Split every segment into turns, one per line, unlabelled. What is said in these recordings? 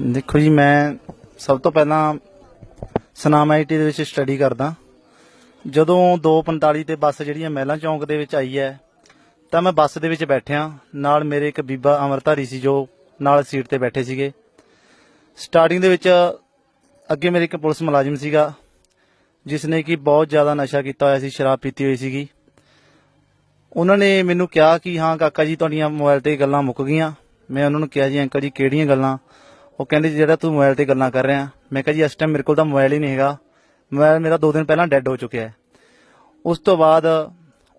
ਦੇਖੋ ਜੀ, ਮੈਂ ਸਭ ਤੋਂ ਪਹਿਲਾਂ ਸਨਾਮ ਆਈਟੀ ਦੇ ਵਿੱਚ ਸਟੱਡੀ ਕਰਦਾ। ਜਦੋਂ 2:45 ਤੇ ਬੱਸ ਜਿਹੜੀ ਹੈ ਮਹਿਲਾ ਚੌਂਕ ਦੇ ਵਿੱਚ ਆਈ ਹੈ, ਤਾਂ ਮੈਂ ਬੱਸ ਦੇ ਵਿੱਚ ਬੈਠਿਆ। ਨਾਲ ਮੇਰੇ ਇੱਕ ਬੀਬਾ ਅਮਰਧਾਰੀ ਸੀ, ਜੋ ਨਾਲ ਸੀਟ ਤੇ ਬੈਠੇ ਸੀਗੇ। ਸਟਾਰਟਿੰਗ ਦੇ ਵਿੱਚ ਅੱਗੇ ਮੇਰੇ ਇੱਕ ਪੁਲਿਸ ਮੁਲਾਜ਼ਮ ਸੀਗਾ ਜਿਸ ਨੇ ਕਿ ਬਹੁਤ ਜ਼ਿਆਦਾ ਨਸ਼ਾ ਕੀਤਾ ਹੋਇਆ ਸੀ, ਸ਼ਰਾਬ ਪੀਤੀ ਹੋਈ ਸੀਗੀ। ਉਹਨਾਂ ਨੇ ਮੈਨੂੰ ਕਿਹਾ ਕਿ, ਹਾਂ ਕਾਕਾ ਜੀ, ਤੁਹਾਡੀਆਂ ਮੋਬਾਈਲ ਤੇ ਗੱਲਾਂ ਮੁੱਕ ਗਈਆਂ। ਮੈਂ ਉਹਨਾਂ ਨੂੰ ਕਿਹਾ, ਜੀ ਅੰਕਲ ਜੀ, ਕਿਹੜੀਆਂ ਗੱਲਾਂ? ਉਹ ਕਹਿੰਦੇ ਜੀ, ਜਿਹੜਾ ਤੂੰ ਮੋਬਾਈਲ ਤੇ ਗੱਲਾਂ ਕਰ ਰਿਹਾ ਮੈਂ ਕਿਹਾ ਜੀ ਇਸ ਟਾਈਮ ਮੇਰੇ ਕੋਲ ਤਾਂ ਮੋਬਾਈਲ ਹੀ ਨਹੀਂ ਹੈਗਾ। ਮੋਬਾਈਲ ਮੇਰਾ 2 ਦਿਨ ਪਹਿਲਾਂ ਡੈੱਡ ਹੋ ਚੁੱਕਿਆ ਹੈ। ਉਸ ਤੋਂ ਬਾਅਦ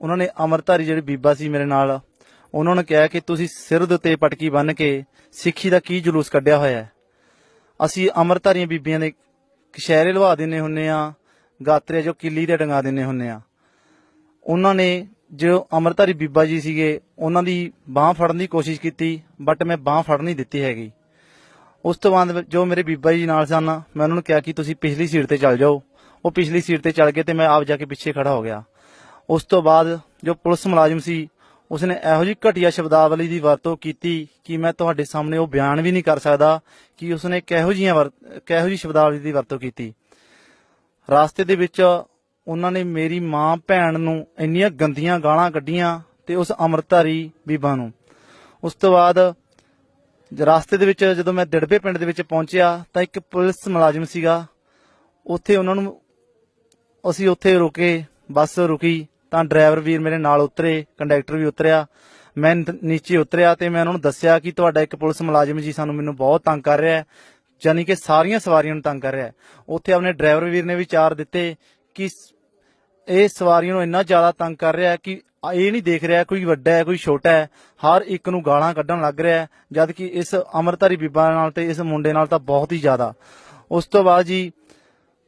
ਉਹਨਾਂ ਨੇ ਅਮਰਧਾਰੀ ਜਿਹੜੀ ਬੀਬਾ ਸੀ ਮੇਰੇ ਨਾਲ ਉਹਨਾਂ ਨੇ ਕਿਹਾ ਕਿ ਤੁਸੀਂ ਸਿਰ ਦੇ ਉੱਤੇ ਪਟਕੀ ਬੰਨ੍ਹ ਕੇ ਸਿੱਖੀ ਦਾ ਕੀ ਜਲੂਸ ਕੱਢਿਆ ਹੋਇਆ ਹੈ। ਅਸੀਂ ਅਮਰਧਾਰੀਆਂ ਬੀਬੀਆਂ ਦੇ ਕਸ਼ਹਿਰੇ ਲਵਾ ਦਿੰਨੇ ਹੁੰਨੇ ਆ ਗਾਤਰੇ ਜੋ ਕਿੱਲੀ ਤੇ ਡੰਗਾ ਦਿੰਨੇ ਹੁੰਨੇ ਆ ਉਹਨਾਂ ਨੇ ਜੋ ਅਮਰਧਾਰੀ ਬੀਬਾ ਜੀ ਸੀਗੇ ਉਹਨਾਂ ਦੀ ਬਾਹ ਫੜਨ ਦੀ ਕੋਸ਼ਿਸ਼ ਕੀਤੀ ਬਟ ਮੈਂ ਬਾਹ ਫੜ ਨਹੀਂ ਦਿੱਤੀ ਹੈਗੀ। ਉਸ ਤੋਂ ਬਾਅਦ ਜੋ ਮੇਰੇ ਬੀਬਾ ਜੀ ਨਾਲ ਸਨ, ਮੈਂ ਉਹਨਾਂ ਨੂੰ ਕਿਹਾ ਕਿ ਤੁਸੀਂ ਪਿਛਲੀ ਸੀਟ ਤੇ ਚੱਲ ਜਾਓ। ਉਹ ਪਿਛਲੀ ਸੀਟ ਤੇ ਚੱਲ ਗਏ ਤੇ ਮੈਂ ਆਪ ਜਾ ਕੇ ਪਿੱਛੇ ਖੜਾ ਹੋ ਗਿਆ। ਉਸ ਤੋਂ ਬਾਅਦ ਜੋ ਪੁਲਿਸ ਮੁਲਾਜ਼ਮ ਸੀ, ਉਸਨੇ ਇਹੋ ਜਿਹੀ ਘਟੀਆ ਸ਼ਬਦਾਵਲੀ ਦੀ ਵਰਤੋਂ ਕੀਤੀ ਕਿ ਮੈਂ ਤੁਹਾਡੇ ਸਾਹਮਣੇ ਉਹ ਬਿਆਨ ਵੀ ਨਹੀਂ ਕਰ ਸਕਦਾ ਕਿ ਉਸਨੇ ਕਿਹੋ ਜਿਹੀਆਂ ਵਰ- ਕਿਹੋ ਜਿਹੀ ਸ਼ਬਦਾਵਲੀ ਦੀ ਵਰਤੋਂ ਕੀਤੀ। ਰਾਸਤੇ ਦੇ ਵਿੱਚ ਉਹਨਾਂ ਨੇ ਮੇਰੀ ਮਾਂ, ਭੈਣ ਨੂੰ ਇੰਨੀਆਂ ਗੰਦੀਆਂ ਗਾਲਾਂ ਕੱਢੀਆਂ ਤੇ ਉਸ ਅਮਰਤਾਰੀ ਬੀਬਾ ਨੂੰ। ਉਸ ਤੋਂ ਬਾਅਦ ਰਸਤੇ ਦੇ ਵਿੱਚ ਜਦੋਂ ਮੈਂ ਦਿੜਬੇ ਪਿੰਡ ਦੇ ਵਿੱਚ ਪਹੁੰਚਿਆ ਤਾਂ ਇੱਕ ਪੁਲਿਸ ਮੁਲਾਜ਼ਮ ਸੀਗਾ। ਉੱਥੇ ਉਹਨਾਂ ਨੂੰ ਅਸੀਂ ਉੱਥੇ ਰੁਕੇ, ਬੱਸ ਰੁਕੀ ਤਾਂ ਡਰਾਈਵਰ ਵੀਰ ਮੇਰੇ ਨਾਲ ਉਤਰੇ, ਕੰਡਕਟਰ ਵੀ ਉਤਰਿਆ। ਮੈਂ ਨੀਚੇ ਉਤਰਿਆ ਤੇ ਮੈਂ ਉਹਨਾਂ ਨੂੰ ਦੱਸਿਆ ਕਿ ਤੁਹਾਡਾ ਇੱਕ ਪੁਲਿਸ ਮੁਲਾਜ਼ਮ ਜੀ ਸਾਨੂੰ ਮੈਨੂੰ ਬਹੁਤ ਤੰਗ ਕਰ ਰਿਹਾ ਹੈ ਯਾਨੀ ਕਿ ਸਾਰੀਆਂ ਸਵਾਰੀਆਂ ਨੂੰ ਤੰਗ ਕਰ ਰਿਹਾ ਹੈ। ਉੱਥੇ ਆਪਣੇ ਡਰਾਈਵਰ ਵੀਰ ਨੇ ਵੀ ਚਾਰ ਦਿੱਤੇ ਕਿ ਇਹ ਸਵਾਰੀਆਂ ਨੂੰ ਇੰਨਾ ਜ਼ਿਆਦਾ ਤੰਗ ਕਰ ਰਿਹਾ ਹੈ ਕਿ ਇਹ ਨਹੀਂ ਦੇਖ ਰਿਹਾ ਕੋਈ ਵੱਡਾ ਹੈ, ਕੋਈ ਛੋਟਾ ਹੈ। ਹਰ ਇੱਕ ਨੂੰ ਗਾਲਾਂ ਕੱਢਣ ਲੱਗ ਰਿਹਾ ਹੈ, ਜਦ ਕਿ ਇਸ ਅਮਰਤਾਰੀ ਬੀਬਾ ਨਾਲ ਤੇ ਇਸ ਮੁੰਡੇ ਨਾਲ ਤਾਂ ਬਹੁਤ ਹੀ ਜ਼ਿਆਦਾ। ਉਸ ਤੋਂ ਬਾਅਦ ਜੀ,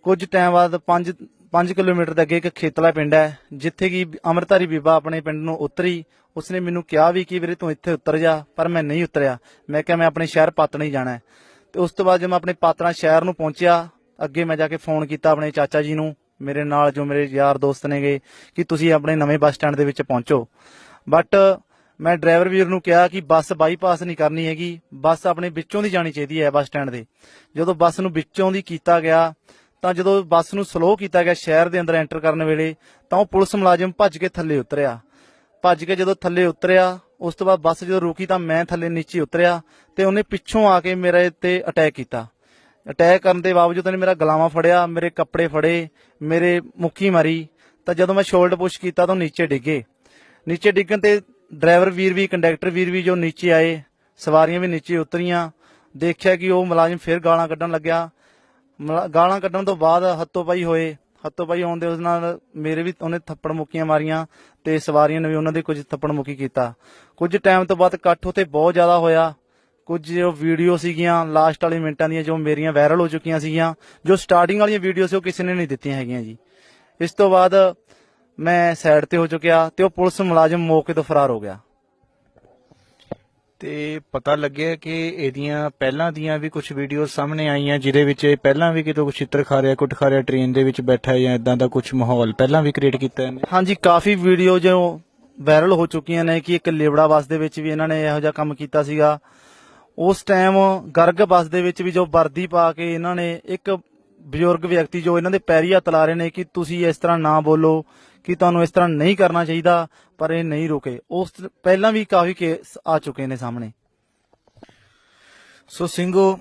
ਕੁਝ ਟਾਈਮ ਬਾਅਦ 5 5 ਕਿਲੋਮੀਟਰ ਦੇ ਅੱਗੇ ਇੱਕ ਖੇਤਲਾ ਪਿੰਡ ਹੈ, ਜਿੱਥੇ ਕਿ ਅਮਰਤਾਰੀ ਬੀਬਾ ਆਪਣੇ ਪਿੰਡ ਨੂੰ ਉਤਰੀ। ਉਸਨੇ ਮੈਨੂੰ ਕਿਹਾ ਵੀ ਕਿ ਵੀਰੇ ਤੂੰ ਇੱਥੇ ਉਤਰ ਜਾ, ਪਰ ਮੈਂ ਨਹੀਂ ਉਤਰਿਆ। ਮੈਂ ਕਿਹਾ ਮੈਂ ਆਪਣੇ ਸ਼ਹਿਰ ਪਾਤਣਾ ਹੀ ਜਾਣਾ ਹੈ। ਤੇ ਉਸ ਤੋਂ ਬਾਅਦ ਜਦੋਂ ਮੈਂ ਆਪਣੇ ਪਾਤਣਾ ਸ਼ਹਿਰ ਨੂੰ ਪਹੁੰਚਿਆ, ਅੱਗੇ ਮੈਂ ਜਾ ਕੇ ਫੋਨ ਕੀਤਾ ਆਪਣੇ ਚਾਚਾ ਜੀ ਨੂੰ। ਮੇਰੇ ਨਾਲ ਜੋ ਮੇਰੇ ਯਾਰ ਦੋਸਤ ਨੇਗੇ ਕਿ ਤੁਸੀਂ ਆਪਣੇ ਨਵੇਂ ਬੱਸ ਸਟੈਂਡ ਦੇ ਵਿੱਚ ਪਹੁੰਚੋ। ਬਟ ਮੈਂ ਡਰਾਈਵਰ ਵੀਰ ਨੂੰ ਕਿਹਾ ਕਿ ਬੱਸ ਬਾਈਪਾਸ ਨਹੀਂ ਕਰਨੀ ਹੈਗੀ, ਬੱਸ ਆਪਣੇ ਵਿੱਚੋਂ ਦੀ ਜਾਣੀ ਚਾਹੀਦੀ ਹੈ ਬੱਸ ਸਟੈਂਡ ਦੇ। ਜਦੋਂ ਬੱਸ ਨੂੰ ਵਿੱਚੋਂ ਦੀ ਕੀਤਾ ਗਿਆ, ਤਾਂ ਜਦੋਂ ਬੱਸ ਨੂੰ ਸਲੋ ਕੀਤਾ ਗਿਆ ਸ਼ਹਿਰ ਦੇ ਅੰਦਰ ਐਂਟਰ ਕਰਨ ਵੇਲੇ, ਤਾਂ ਉਹ ਪੁਲਿਸ ਮੁਲਾਜ਼ਮ ਭੱਜ ਕੇ ਥੱਲੇ ਉਤਰਿਆ। ਭੱਜ ਕੇ ਜਦੋਂ ਥੱਲੇ ਉਤਰਿਆ, ਉਸ ਤੋਂ ਬਾਅਦ ਬੱਸ ਜਦੋਂ ਰੁਕੀ ਤਾਂ ਮੈਂ ਥੱਲੇ ਨੀਚੇ ਉਤਰਿਆ ਤੇ ਉਹਨੇ ਪਿੱਛੋਂ ਆ ਕੇ ਮੇਰੇ ਤੇ ਅਟੈਕ ਕੀਤਾ। ਅਟੈਕ ਕਰਨ ਦੇ ਬਾਵਜੂਦ ਉਹਨੇ ਮੇਰਾ ਗਲਾਵਾ ਫੜਿਆ, ਮੇਰੇ ਕੱਪੜੇ ਫੜੇ, ਮੇਰੇ ਮੁੱਕੀ ਮਾਰੀ। ਤਾਂ ਜਦੋਂ ਮੈਂ ਸ਼ੋਲਡ ਪੁਸ਼ ਕੀਤਾ ਤਾਂ ਉਹ ਨੀਚੇ ਡਿੱਗੇ। ਨੀਚੇ ਡਿੱਗਣ ਤੇ ਡਰਾਈਵਰ ਵੀਰ ਵੀ ਕੰਡਕਟਰ ਵੀਰ ਵੀ ਜੋ ਨੀਚੇ ਆਏ, ਸਵਾਰੀਆਂ ਵੀ ਨੀਚੇ ਉਤਰੀਆਂ। ਦੇਖਿਆ ਕਿ ਉਹ ਮੁਲਾਜ਼ਮ ਫਿਰ ਗਾਲਾਂ ਕੱਢਣ ਲੱਗਿਆ। ਮੁਲਾ- ਗਾਲਾਂ ਕੱਢਣ ਤੋਂ ਬਾਅਦ ਹੱਥੋਂ ਪਾਈ ਹੋਏ, ਹੱਥੋਂ ਪਾਈ ਹੋਣ ਦੇ ਉਸ ਨਾਲ ਮੇਰੇ ਵੀ ਉਹਨੇ ਥੱਪੜ ਮੁੱਕੀਆਂ ਮਾਰੀਆਂ ਤੇ ਸਵਾਰੀਆਂ ਨੇ ਵੀ ਉਹਨਾਂ ਦੇ ਕੁਝ ਥੱਪੜ ਮੁੱਕੀ ਕੀਤਾ। ਕੁਝ ਟਾਈਮ ਤੋਂ ਬਾਅਦ ਇਕੱਠ ਉਤੇ ਬਹੁਤ ਜ਼ਿਆਦਾ ਹੋਇਆ। ਕੁਝ ਜੋ ਵੀਡੀਓ ਸੀਗੀਆਂ ਲਾਸਟ ਵਾਲੇ ਮਿੰਟਾਂ ਦੀਆਂ ਜੋ ਮੇਰੀਆਂ ਵਾਇਰਲ ਹੋ ਚੁੱਕੀਆਂ ਸੀਗੀਆਂ ਜੋ ਸਟਾਰਟਿੰਗ ਵਾਲੀਆਂ ਵੀਡੀਓ ਸੀ ਉਹ ਕਿਸੇ ਨੇ ਨਹੀਂ ਦਿੱਤੀਆਂ ਹੈਗੀਆਂ ਜੀ। ਇਸ ਤੋਂ ਬਾਅਦ ਮੈਂ ਸਾਈਡ ਤੇ ਹੋ ਚੁੱਕਿਆ ਤੇ ਉਹ ਪੁਲਿਸ ਮੁਲਾਜ਼ਮ ਮੌਕੇ ਤੋਂ ਫਰਾਰ ਹੋ ਗਿਆ।
ਤੇ ਪਤਾ ਲੱਗਿਆ ਕਿ ਇਹਦੀਆਂ ਪਹਿਲਾਂ ਦੀਆਂ ਵੀ ਕੁਝ ਵੀਡੀਓ ਸਾਹਮਣੇ ਆਈਆਂ ਜਿਹਦੇ ਵਿੱਚ ਇਹ ਪਹਿਲਾਂ ਵੀ ਕਿਤੋਂ ਕੁਛ ਚਿੱਤਰ ਖਾ ਰਿਹਾ ਕੁੱਟ ਖਾ ਰਿਹਾ ਟ੍ਰੇਨ ਦੇ ਵਿੱਚ ਬੈਠਾ ਜਾਂ ਇਦਾਂ ਦਾ ਕੁਝ ਮਾਹੌਲ ਪਹਿਲਾਂ ਵੀ ਕ੍ਰੀਏਟ ਕੀਤਾ ਇਹਨੇ?
ਹਾਂਜੀ ਕਾਫੀ ਵੀਡੀਓ ਜੋ ਵਾਇਰਲ ਹੋ ਚੁੱਕੀਆਂ ਨੇ ਕਿ ਇੱਕ ਲੇਬੜਾ ਬੱਸ ਦੇ ਵਿੱਚ ਵੀ ਇਹਨਾਂ ਨੇ ਇਹੋ ਜਿਹਾ ਕੰਮ ਕੀਤਾ ਸੀਗਾ। ਉਸ ਟਾਈਮ ਗਰਗ ਬੱਸ ਦੇ ਵਿੱਚ ਵੀ ਜੋ ਵਰਦੀ ਪਾ ਕੇ ਇਹਨਾਂ ਨੇ ਇੱਕ ਬਜ਼ੁਰਗ ਵਿਅਕਤੀ ਜੋ ਇਹਨਾਂ ਦੇ ਪੈਰੀ ਹੱਥ ਲਾ ਰਹੇ ਨੇ ਕਿ ਤੁਸੀਂ ਇਸ ਤਰ੍ਹਾਂ ਨਾ ਬੋਲੋ, ਕਿ ਤੁਹਾਨੂੰ ਇਸ ਤਰ੍ਹਾਂ ਨਹੀਂ ਕਰਨਾ ਚਾਹੀਦਾ, ਪਰ ਇਹ ਨਹੀਂ ਰੁਕੇ। ਉਸ ਪਹਿਲਾਂ ਵੀ ਕਾਫੀ ਕੇਸ ਆ ਚੁੱਕੇ ਨੇ ਸਾਹਮਣੇ।
ਸੋ ਸਿੰਘੋ,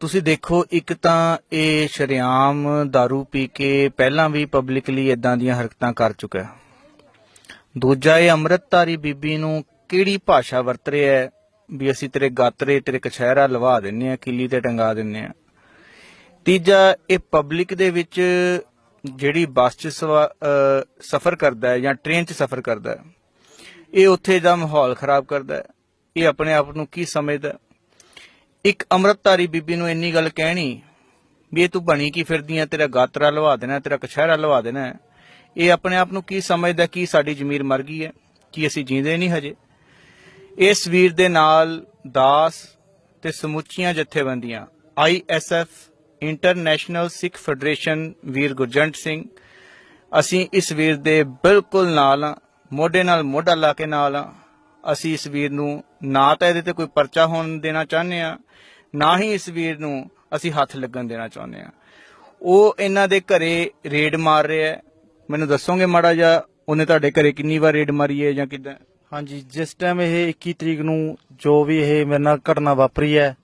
ਤੁਸੀਂ ਦੇਖੋ, ਇੱਕ ਤਾਂ ਇਹ ਸ਼ਰਿਆਮ दारू ਪੀ ਕੇ ਪਹਿਲਾਂ ਵੀ ਪਬਲਿਕਲੀ ਇਦਾਂ ਦੀਆਂ ਹਰਕਤਾਂ ਕਰ ਚੁੱਕਾ ਦੂਜਾ ਇਹ ਅੰਮ੍ਰਿਤਧਾਰੀ ਬੀਬੀ ਨੂੰ ਕਿਹੜੀ ਭਾਸ਼ਾ ਵਰਤ ਰਿਹਾ ਹੈ? ਵੀ ਅਸੀਂ ਤੇਰੇ ਗਾਤਰੇ, ਤੇਰੇ ਕਛਹਿਰਾ ਲਵਾ ਦਿੰਨੇ ਆ ਕਿੱਲੀ ਤੇ ਟੰਗਾ ਦਿੰਨੇ ਆ। ਤੀਜਾ, ਇਹ ਪਬਲਿਕ ਦੇ ਵਿੱਚ ਜਿਹੜੀ ਬੱਸ 'ਚ ਸਫ਼ਰ ਕਰਦਾ ਹੈ ਜਾਂ ਟ੍ਰੇਨ 'ਚ ਸਫ਼ਰ ਕਰਦਾ ਹੈ, ਇਹ ਉੱਥੇ ਦਾ ਮਾਹੌਲ ਖਰਾਬ ਕਰਦਾ ਹੈ। ਇਹ ਆਪਣੇ ਆਪ ਨੂੰ ਕੀ ਸਮਝਦਾ ਇੱਕ ਅੰਮ੍ਰਿਤਧਾਰੀ ਬੀਬੀ ਨੂੰ ਇੰਨੀ ਗੱਲ ਕਹਿਣੀ ਵੀ ਇਹ ਤੂੰ ਬਣੀ ਕੀ ਫਿਰਦੀ ਆ, ਤੇਰਾ ਗਾਤਰਾ ਲਵਾ ਦੇਣਾ, ਤੇਰਾ ਕਛਹਿਰਾ ਲਵਾ ਦੇਣਾ ਇਹ ਆਪਣੇ ਆਪ ਨੂੰ ਕੀ ਸਮਝਦਾ ਕਿ ਸਾਡੀ ਜ਼ਮੀਰ ਮਰ ਗਈ ਹੈ, ਕੀ ਅਸੀਂ ਜੀਂਦੇ ਨਹੀਂ ਹਜੇ? ਇਸ ਵੀਰ ਦੇ ਨਾਲ ਦਾਸ ਤੇ ਸਮੁੱਚੀਆਂ ਜਥੇਬੰਦੀਆਂ ਆਈਐਸਐਫ ਇੰਟਰਨੈਸ਼ਨਲ ਸਿੱਖ ਫੈਡਰੇਸ਼ਨ ਵੀਰ ਗੁਰਜੰਟ ਸਿੰਘ। ਅਸੀਂ ਇਸ ਵੀਰ ਦੇ ਬਿਲਕੁਲ ਨਾਲ ਹਾਂ, ਮੋਢੇ ਨਾਲ ਮੋਢਾ ਲਾ ਕੇ ਨਾਲ ਹਾਂ। ਅਸੀਂ ਇਸ ਵੀਰ ਨੂੰ ਨਾ ਤਾਂ ਇਹਦੇ ਤੇ ਕੋਈ ਪਰਚਾ ਹੋਣ ਦੇਣਾ ਚਾਹੁੰਦੇ ਆ ਨਾ ਹੀ ਇਸ ਵੀਰ ਨੂੰ ਅਸੀਂ ਹੱਥ ਲੱਗਣ ਦੇਣਾ ਚਾਹੁੰਦੇ ਆ। ਉਹ ਇਹਨਾਂ ਦੇ ਘਰੇ ਰੇਡ ਮਾਰ ਰਿਹਾ ਹੈ। ਮੈਨੂੰ ਦੱਸੋਗੇ ਮਾੜਾ ਜਿਹਾ ਉਹਨੇ ਤੁਹਾਡੇ ਘਰੇ ਕਿੰਨੀ ਵਾਰ ਰੇਡ ਮਾਰੀ ਹੈ ਜਾਂ ਕਿਦਾਂ?
ਹਾਂਜੀ, ਜਿਸ ਟਾਈਮ ਇਹ 21 ਤਰੀਕ ਨੂੰ ਜੋ ਵੀ ਇਹ ਮੇਰੇ ਨਾਲ ਘਟਨਾ ਵਾਪਰੀ ਹੈ,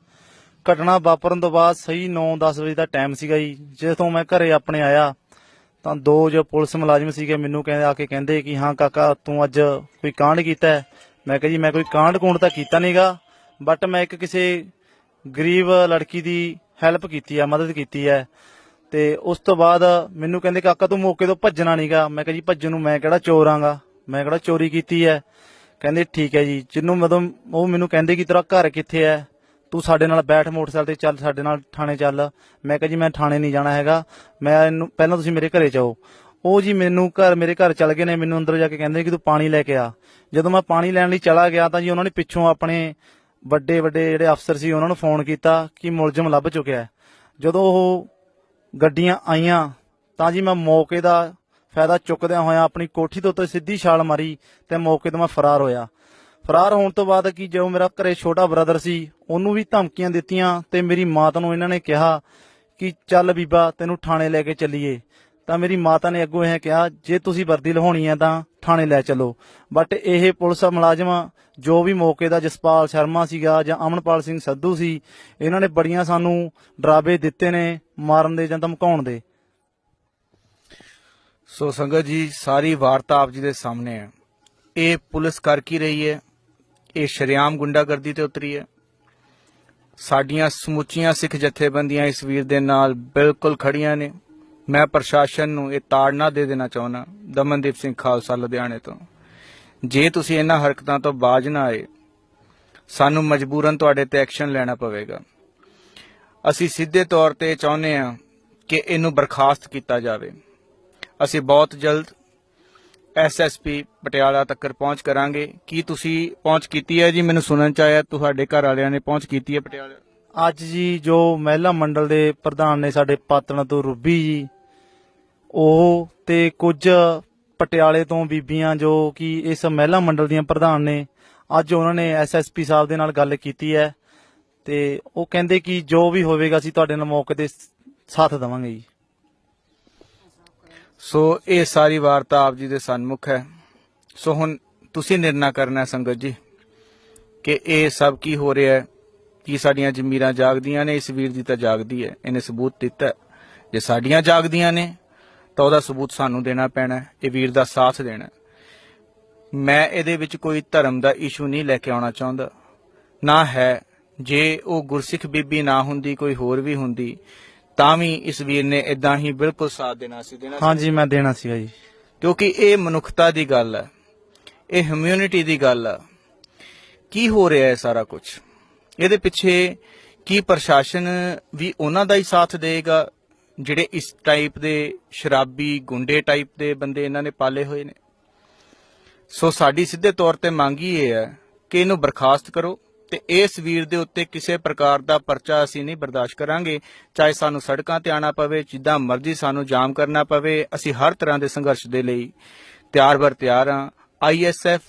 ਘਟਨਾ ਵਾਪਰਨ ਤੋਂ ਬਾਅਦ ਸਹੀ 9-10 ਵਜੇ ਦਾ ਟਾਈਮ ਸੀਗਾ ਜੀ। ਜਦੋਂ ਮੈਂ ਘਰੇ ਆਪਣੇ ਆਇਆ, ਤਾਂ ਦੋ ਜੋ ਪੁਲਿਸ ਮੁਲਾਜ਼ਮ ਸੀਗੇ ਮੈਨੂੰ ਕਹਿੰਦੇ ਆ ਕੇ ਕਹਿੰਦੇ ਕਿ ਹਾਂ ਕਾਕਾ, ਤੂੰ ਅੱਜ ਕੋਈ ਕਾਂਡ ਕੀਤਾ ਮੈਂ ਕਿਹਾ ਜੀ, ਮੈਂ ਕੋਈ ਕਾਂਡ ਕੂੰਡ ਤਾਂ ਕੀਤਾ ਨਹੀਂਗਾ ਬਟ ਮੈਂ ਇੱਕ ਕਿਸੇ ਗਰੀਬ ਲੜਕੀ ਦੀ ਹੈਲਪ ਕੀਤੀ ਹੈ ਮਦਦ ਕੀਤੀ ਹੈ। ਤੇ ਉਸ ਤੋਂ ਬਾਅਦ ਮੈਨੂੰ ਕਹਿੰਦੇ, ਕਾਕਾ, ਤੂੰ ਮੌਕੇ ਤੋਂ ਭੱਜਣਾ ਨਹੀਂਗਾ ਮੈਂ ਕਿਹਾ ਜੀ, ਭੱਜਣ ਨੂੰ ਮੈਂ ਕਿਹੜਾ ਚੋਰ ਆਂਗਾ? ਮੈਂ ਕਿਹੜਾ ਚੋਰੀ ਕੀਤੀ ਹੈ ਕਹਿੰਦੇ, ਠੀਕ ਹੈ ਜੀ। ਜਿੰਨੂੰ ਮਤਲਬ ਉਹ ਮੈਨੂੰ ਕਹਿੰਦੇ ਕਿ ਤੇਰਾ ਘਰ ਕਿੱਥੇ ਹੈ ਤੂੰ ਸਾਡੇ ਨਾਲ ਬੈਠ ਮੋਟਰਸਾਈਕਲ ਤੇ ਚੱਲ, ਸਾਡੇ ਨਾਲ ਥਾਣੇ ਚੱਲ। ਮੈਂ ਕਿਹਾ ਜੀ, ਮੈਂ ਥਾਣੇ ਨਹੀਂ ਜਾਣਾ ਹੈਗਾ। ਮੈਂ ਇਹਨੂੰ, ਪਹਿਲਾਂ ਤੁਸੀਂ ਮੇਰੇ ਘਰੇ ਜਾਓ। ਉਹ ਜੀ ਮੈਨੂੰ ਘਰ, ਮੇਰੇ ਘਰ ਚੱਲ ਗਏ ਨੇ। ਮੈਨੂੰ ਅੰਦਰ ਜਾ ਕੇ ਕਹਿੰਦੇ ਕਿ ਤੂੰ ਪਾਣੀ ਲੈ ਕੇ ਆ। ਜਦੋਂ ਮੈਂ ਪਾਣੀ ਲੈਣ ਲਈ ਚਲਾ ਗਿਆ ਤਾਂ ਜੀ ਉਹਨਾਂ ਨੇ ਪਿੱਛੋਂ ਆਪਣੇ ਵੱਡੇ ਵੱਡੇ ਜਿਹੜੇ ਅਫਸਰ ਸੀ, ਉਹਨਾਂ ਨੂੰ ਫੋਨ ਕੀਤਾ ਕਿ ਮੁਲਜ਼ਮ ਲੱਭ ਚੁੱਕਿਆ। ਜਦੋਂ ਉਹ ਗੱਡੀਆਂ ਆਈਆਂ ਤਾਂ ਜੀ ਮੈਂ ਮੌਕੇ ਦਾ ਫਾਇਦਾ ਚੁੱਕਦਿਆਂ ਹੋਇਆਂ ਆਪਣੀ ਕੋਠੀ ਤੋਂ ਉੱਤੇ ਸਿੱਧੀ ਛਾਲ ਮਾਰੀ ਤੇ ਮੌਕੇ ਤੋਂ ਮੈਂ ਫਰਾਰ ਹੋਇਆ। ਫਰਾਰ ਹੋਣ ਤੋਂ ਬਾਅਦ ਕਿ ਜੋ ਮੇਰਾ ਘਰੇ ਛੋਟਾ ਬ੍ਰਦਰ ਸੀ, ਉਹਨੂੰ ਵੀ ਧਮਕੀਆਂ ਦਿੱਤੀਆਂ ਤੇ ਮੇਰੀ ਮਾਤਾ ਨੂੰ ਇਹਨਾਂ ਨੇ ਕਿਹਾ ਕਿ ਚੱਲ ਬੀਬਾ ਤੈਨੂੰ ਥਾਣੇ ਲੈ ਕੇ ਚੱਲੀਏ। ਤਾਂ ਮੇਰੀ ਮਾਤਾ ਨੇ ਅੱਗੋਂ ਇਹ ਕਿਹਾ, ਜੇ ਤੁਸੀਂ ਵਰਦੀ ਲਹਾਉਣੀ ਹੈ ਤਾਂ ਥਾਣੇ ਲੈ ਚੱਲੋ। ਬਟ ਇਹ ਪੁਲਿਸ ਮੁਲਾਜ਼ਮ ਜੋ ਵੀ ਮੌਕੇ ਦਾ ਜਸਪਾਲ ਸ਼ਰਮਾ ਸੀਗਾ ਜਾਂ ਅਮਨਪਾਲ ਸਿੰਘ ਸੱਧੂ ਸੀ, ਇਹਨਾਂ ਨੇ ਬੜੀਆਂ ਸਾਨੂੰ ਡਰਾਵੇ ਦਿੱਤੇ ਨੇ ਮਾਰਨ ਦੇ ਜਾਂ ਧਮਕਾਉਣ ਦੇ।
ਸੋ ਸੰਗਤ ਜੀ, ਸਾਰੀ ਵਾਰਤਾ ਆਪ ਜੀ ਦੇ ਸਾਹਮਣੇ ਹੈ। ਇਹ ਪੁਲਿਸ ਕਰ ਕੀ ਰਹੀ ਹੈ? ਇਹ ਸ਼ਰਿਆਮ ਗੁੰਡਾਗਰਦੀ ਤੇ ਉਤਰੀ ਹੈ। ਸਾਡੀਆਂ ਸਮੁੱਚੀਆਂ ਸਿੱਖ ਜਥੇਬੰਦੀਆਂ ਇਸ ਵੀਰ ਦੇ ਨਾਲ ਬਿਲਕੁਲ ਖੜੀਆਂ ਨੇ। ਮੈਂ ਪ੍ਰਸ਼ਾਸਨ ਨੂੰ ਇਹ ਤਾੜਨਾ ਦੇ ਦੇਣਾ ਚਾਹੁੰਦਾ, ਦਮਨਦੀਪ ਸਿੰਘ ਖਾਲਸਾ ਲੁਧਿਆਣੇ ਤੋਂ। ਜੇ ਤੁਸੀਂ ਇਹਨਾਂ ਹਰਕਤਾਂ ਤੋਂ ਬਾਜ ਨਾ ਆਏ, ਸਾਨੂੰ ਮਜਬੂਰਨ ਤੁਹਾਡੇ ਤੇ ਐਕਸ਼ਨ ਲੈਣਾ ਪਵੇਗਾ। ਅਸੀਂ ਸਿੱਧੇ ਤੌਰ ਤੇ ਚਾਹੁੰਦੇ ਹਾਂ ਕਿ ਇਹਨੂੰ ਬਰਖਾਸਤ ਕੀਤਾ ਜਾਵੇ। ਅਸੀਂ ਬਹੁਤ ਜਲਦ ਐਸਐਸਪੀ ਪਟਿਆਲਾ ਤੱਕ ਪਹੁੰਚ ਕਰਾਂਗੇ। ਕੀ ਤੁਸੀਂ ਪਹੁੰਚ ਕੀਤੀ ਹੈ ਜੀ? ਮੈਨੂੰ ਸੁਣਨ ਚ ਆਇਆ, ਤੁਹਾਡੇ ਘਰ ਵਾਲਿਆਂ ਨੇ ਪਹੁੰਚ ਕੀਤੀ ਹੈ ਪਟਿਆਲਾ।
ਅੱਜ ਜੀ ਜੋ ਮਹਿਲਾ ਮੰਡਲ ਦੇ ਪ੍ਰਧਾਨ ਨੇ ਸਾਡੇ ਪਾਤਣਾ ਤੋਂ ਰੂਬੀ ਜੀ, ਉਹ ਤੇ ਕੁਝ ਪਟਿਆਲੇ ਤੋਂ ਬੀਬੀਆਂ ਜੋ ਕਿ ਇਸ ਮਹਿਲਾ ਮੰਡਲ ਦੀਆਂ ਪ੍ਰਧਾਨ ਨੇ, ਅੱਜ ਉਹਨਾਂ ਨੇ ਐਸਐਸਪੀ ਸਾਹਿਬ ਦੇ ਨਾਲ ਗੱਲ ਕੀਤੀ ਹੈ ਤੇ ਉਹ ਕਹਿੰਦੇ ਕਿ ਜੋ ਵੀ ਹੋਵੇਗਾ ਅਸੀਂ ਤੁਹਾਡੇ ਨਾਲ ਮੌਕੇ ਤੇ ਸਾਥ ਦੇਵਾਂਗੇ ਜੀ।
ਸੋ ਇਹ ਸਾਰੀ ਵਾਰਤਾ ਆਪ ਜੀ ਦੇ ਸਨਮੁਖ ਹੈ। ਸੋ ਹੁਣ ਤੁਸੀਂ ਨਿਰਣਾ ਕਰਨਾ ਸੰਗਤ ਜੀ ਕਿ ਇਹ ਸਭ ਕੀ ਹੋ ਰਿਹਾ ਹੈ, ਕੀ ਸਾਡੀਆਂ ਜ਼ਮੀਰਾਂ ਜਾਗਦੀਆਂ ਨੇ, ਇਸ ਵੀਰ ਦੀ ਤਾਂ ਜਾਗਦੀ ਹੈ, ਇਹਨੇ ਸਬੂਤ ਦਿੱਤਾ ਜੇ ਸਾਡੀਆਂ ਜਾਗਦੀਆਂ ਨੇ, ਤਾਂ ਉਹਦਾ ਸਬੂਤ ਸਾਨੂੰ ਦੇਣਾ ਪੈਣਾ ਇਹ ਵੀਰ ਦਾ ਸਾਥ ਦੇਣਾ ਮੈਂ ਇਹਦੇ ਵਿੱਚ ਕੋਈ ਧਰਮ ਦਾ ਇਸ਼ੂ ਨਹੀਂ ਲੈ ਕੇ ਆਉਣਾ ਚਾਹੁੰਦਾ। ਨਾ ਹੈ, ਜੇ ਉਹ ਗੁਰਸਿੱਖ ਬੀਬੀ ਨਾ ਹੁੰਦੀ, ਕੋਈ ਹੋਰ ਵੀ ਹੁੰਦੀ ਤਾਂ ਵੀ ਇਸ ਵੀਰ ਨੇ ਇਦਾਂ ਹੀ ਬਿਲਕੁਲ ਸਾਥ ਦੇਣਾ ਸੀ ਦੇਣਾ ਸੀ।
ਹਾਂਜੀ ਮੈਂ ਦੇਣਾ ਸੀਗਾ ਜੀ।
ਕਿਉਂਕਿ ਇਹ ਮਨੁੱਖਤਾ ਦੀ ਗੱਲ ਹੈ ਇਹ ਹਿਊਮੈਨਿਟੀ ਦੀ ਗੱਲ ਹੈ। ਕੀ ਹੋ ਰਿਹਾ ਹੈ ਸਾਰਾ ਕੁਝ? ਇਹਦੇ ਪਿੱਛੇ ਕੀ ਪ੍ਰਸ਼ਾਸਨ ਵੀ ਉਹਨਾਂ ਦਾ ਹੀ ਸਾਥ ਦੇਗਾ ਜਿਹੜੇ ਇਸ ਟਾਈਪ ਦੇ ਸ਼ਰਾਬੀ ਗੁੰਡੇ ਟਾਈਪ ਦੇ ਬੰਦੇ ਇਹਨਾਂ ਨੇ ਪਾਲੇ ਹੋਏ ਨੇ? ਸੋ ਸਾਡੀ ਸਿੱਧੇ ਤੌਰ ਤੇ ਮੰਗ ਹੀ ਇਹ ਹੈ ਕਿ ਇਹਨੂੰ ਬਰਖਾਸਤ ਕਰੋ। ਤੇ ਇਸ ਵੀਰ ਦੇ ਉੱਤੇ ਕਿਸੇ ਪ੍ਰਕਾਰ ਦਾ ਪਰਚਾ ਅਸੀਂ ਨਹੀਂ ਬਰਦਾਸ਼ਤ ਕਰਾਂਗੇ। ਚਾਹੇ ਸਾਨੂੰ ਸੜਕਾਂ ਤੇ ਆਣਾ ਪਵੇ, ਜਿੱਦਾਂ ਮਰਜ਼ੀ ਸਾਨੂੰ ਜਾਮ ਕਰਨਾ ਪਵੇ, ਅਸੀਂ ਹਰ ਤਰ੍ਹਾਂ ਦੇ ਸੰਘਰਸ਼ ਦੇ ਲਈ ਤਿਆਰ ਬਰ ਤਿਆਰ ਹਾਂ। ਆਈਐਸਐਫ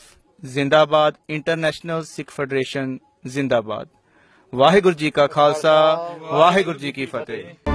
ਜ਼ਿੰਦਾਬਾਦ ਇੰਟਰਨੈਸ਼ਨਲ ਸਿੱਖ ਫੈਡਰੇਸ਼ਨ, ਜ਼ਿੰਦਾਬਾਦ। ਵਾਹਿਗੁਰੂ ਜੀ ਕਾ ਖਾਲਸਾ, ਵਾਹਿਗੁਰੂ ਜੀ ਕੀ ਫਤਿਹ।